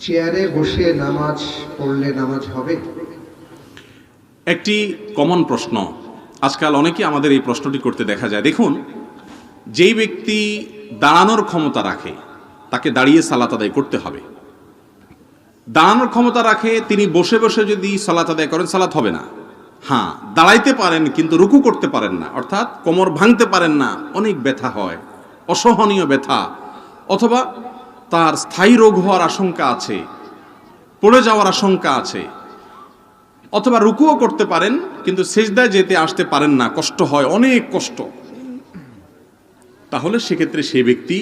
চেয়ারে বসে নামাজ পড়লে নামাজ হবে? একটি কমন প্রশ্ন। আজকাল অনেকেই আমাদের এই প্রশ্নটি করতে দেখা যায়। দেখুন, যেই ব্যক্তি দাঁড়ানোর ক্ষমতা রাখে, তাকে দাঁড়িয়ে সালাত আদায় করতে হবে। দাঁড়ানোর ক্ষমতা রাখে, তিনি বসে বসে যদি সালাত আদায় করেন, সালাত হবে না। হ্যাঁ দাঁড়াইতে পারেন, কিন্তু রুকু করতে পারেন না। অর্থাৎ কোমর ভাঙতে পারেন না। অনেক ব্যথা হয়, অসহনীয় ব্যথা। অথবা তার স্থায়ী রোগ হওয়ার আশঙ্কা আছে, পড়ে যাওয়ার আশঙ্কা আছে, অথবা রুকুও করতে পারেন, কিন্তু সেজদায় যেতে আসতে পারেন না, কষ্ট হয়, অনেক কষ্ট। তাহলে সেক্ষেত্রে সেই ব্যক্তি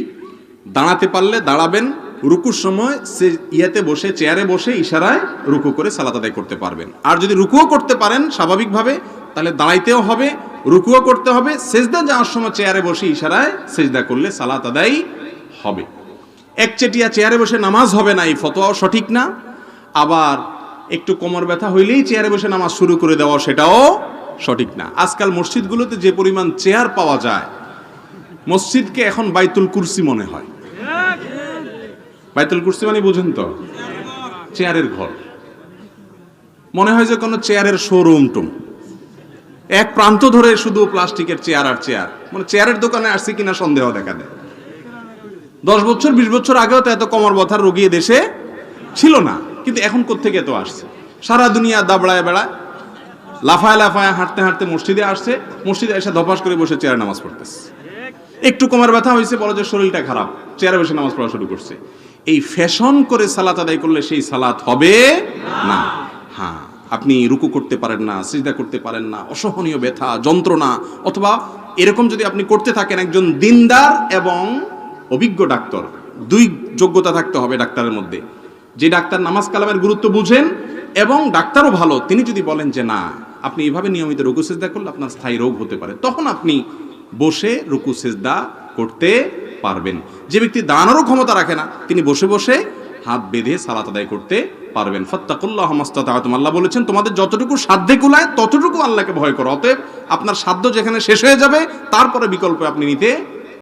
দাঁড়াতে পারলে দাঁড়াবেন, রুকুর সময় সে ইয়াতে বসে, চেয়ারে বসে ইশারায় রুকু করে সালাত আদায় করতে পারবেন। আর যদি রুকুও করতে পারেন স্বাভাবিকভাবে, তাহলে দাঁড়াইতেও হবে, রুকুও করতে হবে, সেজদা যাওয়ার সময় চেয়ারে বসে ইশারায় সেজদা করলে সালাত আদায় হবে। একচেটিয়া চেয়ারে বসে নামাজ হবে না, এই ফতোয়াও সঠিক না। আবার একটু কোমর ব্যথা হইলেই চেয়ারে বসে নামাজ শুরু করে দেওয়া সেটাও সঠিক না। আজকাল মসজিদগুলোতে যে পরিমাণ চেয়ার পাওয়া যায়, মসজিদকে এখন বাইতুল কুরসি মনে হয়। বাইতুল কুরসি মানে বুঝেন তো, চেয়ারের ঘর। মনে হয় যে কোনো চেয়ারের শোরুম টুম এক প্রান্ত ধরে শুধু প্লাস্টিকের চেয়ার আর চেয়ার। মানে চেয়ারের দোকানে আসছে কিনা সন্দেহ দেখা দেয়। দশ বছর, বিশ বছর আগেও তো এত কমর ব্যথার রোগী দেশে ছিল না, কিন্তু এখন কোত্থেকে এত আসছে? সারা দুনিয়া দাবড়ায় বেড়ায়, লাফায় লাফায় হাঁটতে হাঁটতে মসজিদে আসছে, মসজিদে এসে ধপাস করে বসে চেয়ারে নামাজ পড়তেছে। একটু কোমর ব্যথা হয়েছে, বলো যে শরীরটা খারাপ, চেয়ারে বসে নামাজ পড়া শুরু করছে। এই ফ্যাশন করে সালাত আদায় করলে সেই সালাত হবে না। হ্যাঁ আপনি রুকু করতে পারেন না, সিজদা করতে পারেন না, অসহনীয় ব্যথা, যন্ত্রণা, অথবা এরকম যদি আপনি করতে থাকেন একজন দিনদার এবং অভিজ্ঞ ডাক্তার। দুই যোগ্যতা থাকতে হবে ডাক্তারের মধ্যে। যে ডাক্তার নামাজ কালামের গুরুত্ব বুঝেন এবং ডাক্তারও ভালো, তিনি যদি বলেন যে না, আপনি এভাবে নিয়মিত রুকু সেজদা করলে আপনার স্থায়ী রোগ হতে পারে, তখন আপনি বসে রুকু সেজদা করতে পারবেন। যে ব্যক্তি দাঁড়ানোরও ক্ষমতা রাখে না, তিনি বসে বসে হাত বেঁধে সালাত আদায় করতে পারবেন। ফত্তাকুল্লাহ মাস্তাতাতুম আল্লাহ বলেছেন, তোমাদের যতটুকু সাধ্যে কুলায়, ততটুকু আল্লাহকে ভয় করো। অতএব আপনার সাধ্য যেখানে শেষ হয়ে যাবে, তারপরে বিকল্প আপনি নিতে